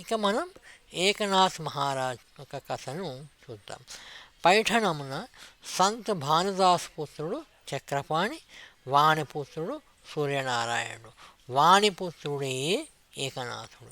ఇక మనం ఏకనాథ్ మహారాజ్ ఒక కథను చూద్దాం. పైఠనమున సంత్ భానుదాస్ పుత్రుడు చక్రపాణి వాణిపుత్రుడు సూర్యనారాయణుడు. వాణిపుత్రుడే ఏకనాథుడు.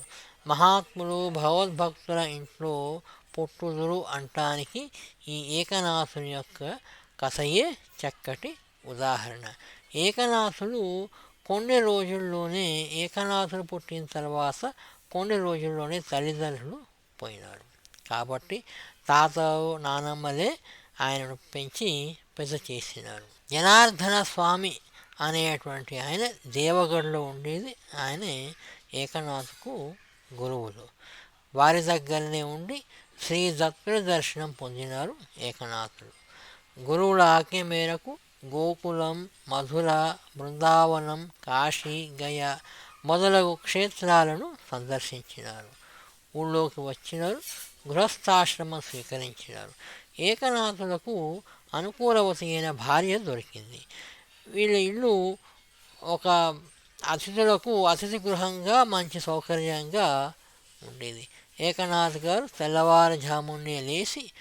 మహాత్ములు భగవద్భక్తుల ఇంట్లో పుట్టుదురు అంటానికి ఈ ఏకనాథుని యొక్క కథయే చక్కటి ఉదాహరణ. ఏకనాథుడు కొన్ని రోజుల్లోనే ఏకనాథుడు పుట్టిన తర్వాత కొన్ని రోజుల్లోనే తల్లిదండ్రులు పోయినారు. కాబట్టి తాత నానమ్మలే ఆయనను పెంచి పెద్ద చేసినారు. జనార్దన స్వామి అనేటువంటి ఆయన దేవగఢలో ఉండేది. ఆయనే ఏకనాథ్కు గురువులు. వారి దగ్గరనే ఉండి శ్రీ దత్తుల దర్శనం పొందినారు ఏకనాథుడు గురువుల ఆజ్ఞ మేరకు గోకులం మధుర బృందావనం కాశీ గయ మొదలగు క్షేత్రాలను సందర్శించినారు. ఊళ్ళోకి వచ్చినారు గృహస్థాశ్రమం స్వీకరించినారు. ఏకనాథులకు అనుకూలవతి అయిన భార్య దొరికింది. వీళ్ళ ఇల్లు ఒక అతిథులకు అతిథి గృహంగా మంచి సౌకర్యంగా ఉండేది. ఏకనాథ్ గారు తెల్లవారుజామునే లేచి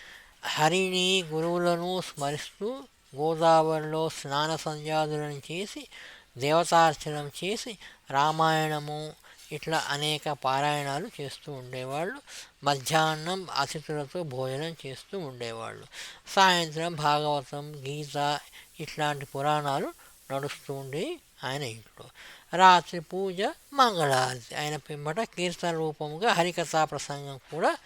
హరిని గురువులను స్మరిస్తూ గోదావరిలో స్నాన సంధ్యాదులను చేసి దేవతార్చనం చేసి రామాయణము ఇట్లా అనేక పారాయణాలు చేస్తూ ఉండేవాళ్ళు. మధ్యాహ్నం అతిథులతో భోజనం చేస్తూ ఉండేవాళ్ళు. సాయంత్రం భాగవతం గీత ఇట్లాంటి పురాణాలు నడుస్తూ ఉండేవి ఆయన ఇంట్లో. రాత్రి పూజ మంగళారతి ఆయన పిమ్మట కీర్తన రూపముగా హరికథా ప్రసంగం కూడా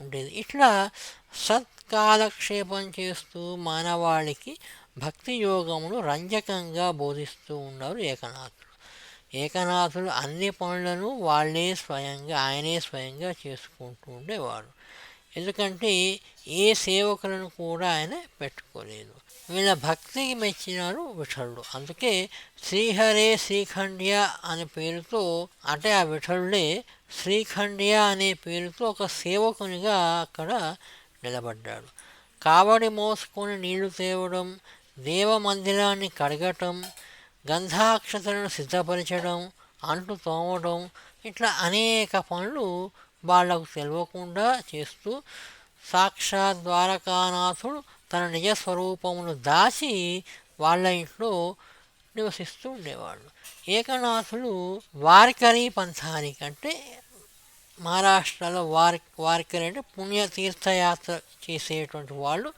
ఉండేది. ఇట్లా సత్కాలక్షేపం చేస్తూ మానవాళికి భక్తి యోగమును రంజకంగా బోధిస్తూ ఉన్నారు ఏకనాథులు. ఏకనాథులు అన్ని పనులను వాళ్ళే స్వయంగా ఆయనే స్వయంగా చేసుకుంటూ ఉండేవారు. ఎందుకంటే ఏ సేవకులను కూడా ఆయన పెట్టుకోలేదు. వీళ్ళ భక్తికి మెచ్చినారు విఠలుడు. అందుకే శ్రీహరే శ్రీఖండ్య అనే పేరుతో అంటే ఆ విఠలుడే శ్రీఖండ్య అనే పేరుతో ఒక సేవకునిగా అక్కడ నిలబడ్డాడు. కావడి మోసుకొని నీళ్ళు తేవడం దేవ మందిరాన్ని కడగటం గంధాక్షతలను సిద్ధపరచడం అంటు తోమడం ఇట్లా అనేక పనులు వాళ్ళకు తెలియకుండా చేస్తూ సాక్షాత్ ద్వారకానాథుడు తన నిజ స్వరూపమును దాచి వాళ్ళ ఇంట్లో నివసిస్తూ ఉండేవాళ్ళు ఏకనాథుడు వార్కరీ పంథానికి అంటే మహారాష్ట్రలో వారి వారికరి అంటే పుణ్య తీర్థయాత్ర చేసేటువంటి వాళ్ళు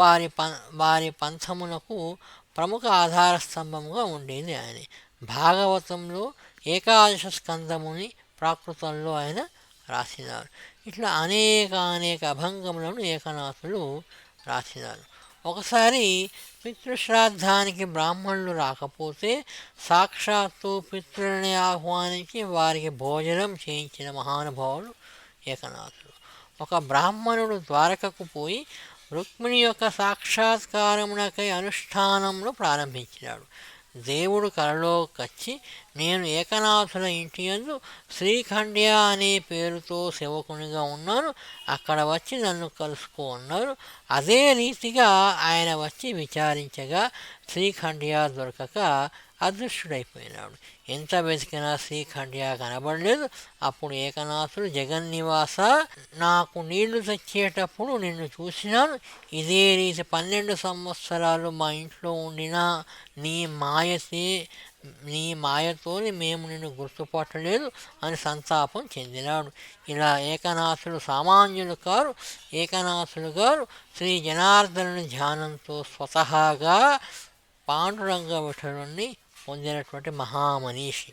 వారి పం వారి పంథమునకు ప్రముఖ ఆధార స్తంభముగా ఉండేది ఆయన. భాగవతంలో ఏకాదశ స్కందముని ప్రాకృతంలో ఆయన రాసినారు. ఇట్లా అనేక అనేక అభంగములను ఏకనాథులు రాసినారు. ఒకసారి పితృశ్రాద్ధానికి బ్రాహ్మణులు రాకపోతే సాక్షాత్తు పితృని ఆహ్వానించి వారికి భోజనం చేయించిన మహానుభావులు ఏకనాథులు. ఒక బ్రాహ్మణుడు ద్వారకకు పోయి రుక్మిణి యొక్క సాక్షాత్కారమునకై అనుష్ఠానంలో ప్రారంభించినాడు. దేవుడు కలలోకొచ్చి నేను ఏకనాథుల ఇంటి యందు శ్రీఖండ్య అనే పేరుతో సేవకునిగా ఉన్నాను. అక్కడ వచ్చి నన్ను కలుసుకో అన్నారు. అదే రీతిగా ఆయన వచ్చి విచారించగా శ్రీఖండ్య దొరకక అదృష్టుడైపోయినాడు ఎంత వెతికినా శ్రీఖండ్య కనబడలేదు. అప్పుడు ఏకనాథుడు జగన్నివాస నాకు నీళ్ళు తెచ్చేటప్పుడు నిన్ను చూసినాను. ఇదే రీతి పన్నెండు సంవత్సరాలు మా ఇంట్లో ఉండిన నీ మాయసే నీ మాయతోని మేము నిన్ను గుర్తుపట్టలేదు అని సంతాపం చెందినాడు. ఇలా ఏకనాథుడు సామాన్యులు కారు. ఏకనాథుడు గారు శ్రీ జనార్దనుని ధ్యానంతో స్వతహాగా పాండురంగ విఠలుని పొందినటువంటి మహామనీషి.